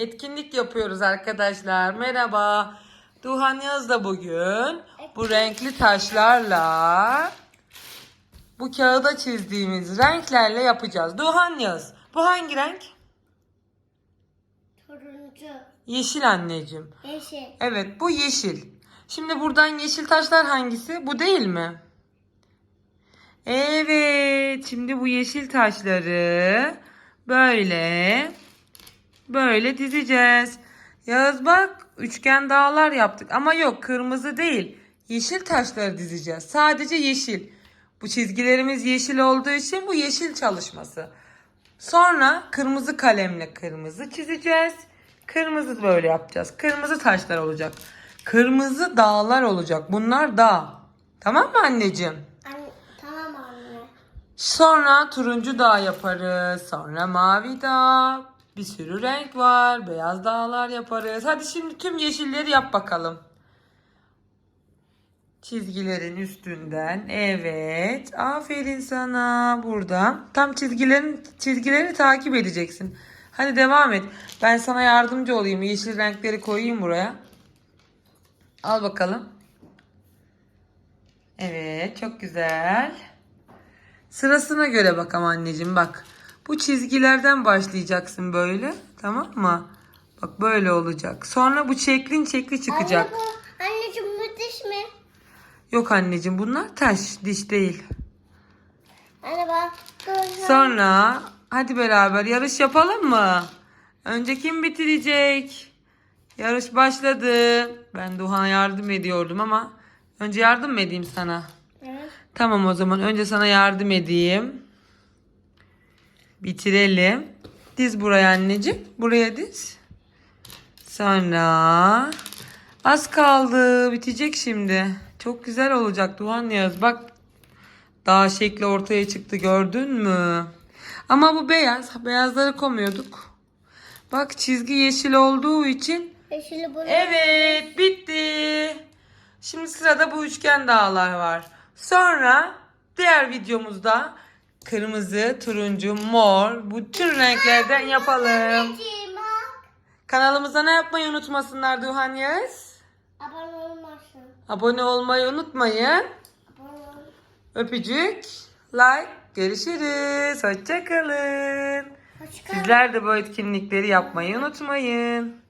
etkinlik yapıyoruz arkadaşlar. Merhaba. Duhan Yaz da bugün bu renkli taşlarla bu kağıda çizdiğimiz renklerle yapacağız. Duhan Yaz. Bu hangi renk? Turuncu, Yeşil anneciğim. yeşil, Evet bu yeşil. Şimdi buradan yeşil taşlar hangisi? Bu değil mi? Evet. Şimdi bu yeşil taşları böyle böyle dizeceğiz. Yağız bak üçgen dağlar yaptık ama yok kırmızı değil. Yeşil taşları dizeceğiz. Sadece yeşil. Bu çizgilerimiz yeşil olduğu için bu yeşil çalışması. Sonra kırmızı kalemle kırmızı çizeceğiz. Kırmızı böyle yapacağız. Kırmızı taşlar olacak. Kırmızı dağlar olacak. Bunlar dağ. Tamam mı anneciğim? Anne, tamam anne. Sonra turuncu dağ yaparız. Sonra mavi dağ. Bir sürü renk var. Beyaz dağlar yaparız. Hadi şimdi tüm yeşilleri yap bakalım. Çizgilerin üstünden. Evet. Aferin sana. Burada. Tam çizgilerin çizgilerini takip edeceksin. Hadi devam et. Ben sana yardımcı olayım. Yeşil renkleri koyayım buraya. Al bakalım. Evet, çok güzel. Sırasına göre bakalım anneciğim bak. Bu çizgilerden başlayacaksın böyle. Tamam mı? Bak böyle olacak. Sonra bu şeklin şekli çıkacak. Anne bu, anneciğim bu diş mi? Yok anneciğim bunlar taş, diş değil. Anne bak. Sonra hadi beraber yarış yapalım mı? Önce kim bitirecek? Yarış başladı. Ben Duhan'a yardım ediyordum ama önce yardım mı edeyim sana? Evet. Tamam o zaman önce sana yardım edeyim. Bitirelim. Diz buraya anneciğim. Buraya diz. Sonra az kaldı. Bitecek şimdi. Çok güzel olacak Duhan Yağız. Bak dağ şekli ortaya çıktı gördün mü? Ama bu beyaz. Beyazları koymuyorduk. Bak çizgi yeşil olduğu için Yeşili bunu. Evet bitti. Şimdi sırada bu üçgen dağlar var. Sonra diğer videomuzda kırmızı, turuncu, mor bütün renklerden yapalım. Kanalımıza ne yapmayı unutmasınlar Duhan Yağız? Abone olmasın. Abone olmayı unutmayın. Abone. Öpücük, like, görüşürüz. Hoşçakalın. Hoşça kal. Sizler de bu etkinlikleri yapmayı unutmayın.